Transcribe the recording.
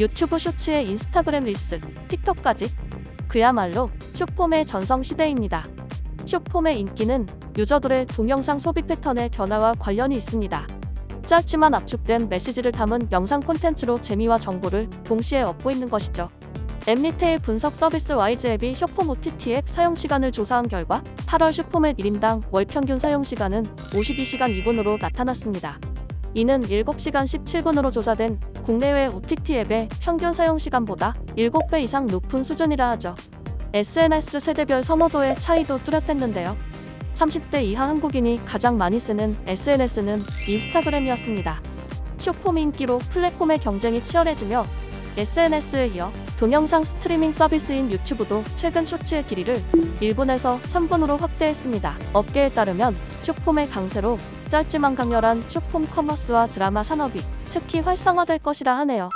유튜브 쇼츠에 인스타그램 릴스, 틱톡까지 그야말로 숏폼의 전성 시대입니다. 숏폼의 인기는 유저들의 동영상 소비 패턴의 변화와 관련이 있습니다. 짧지만 압축된 메시지를 담은 영상 콘텐츠로 재미와 정보를 동시에 얻고 있는 것이죠. 앱리테일 분석 서비스 와이즈 앱이 숏폼 OTT 앱 사용 시간을 조사한 결과 8월 숏폼 앱 1인당 월 평균 사용 시간은 52시간 2분으로 나타났습니다. 이는 7시간 17분으로 조사된 국내외 OTT 앱의 평균 사용 시간보다 7배 이상 높은 수준이라 하죠. SNS 세대별 선호도의 차이도 뚜렷했는데요. 30대 이하 한국인이 가장 많이 쓰는 SNS는 인스타그램이었습니다. 쇼폼 인기로 플랫폼의 경쟁이 치열해지며 SNS에 이어 동영상 스트리밍 서비스인 유튜브도 최근 쇼츠의 길이를 1분에서 3분으로 확대했습니다. 업계에 따르면 쇼폼의 강세로 짧지만 강렬한 쇼폼 커머스와 드라마 산업이 특히 활성화될 것이라 하네요.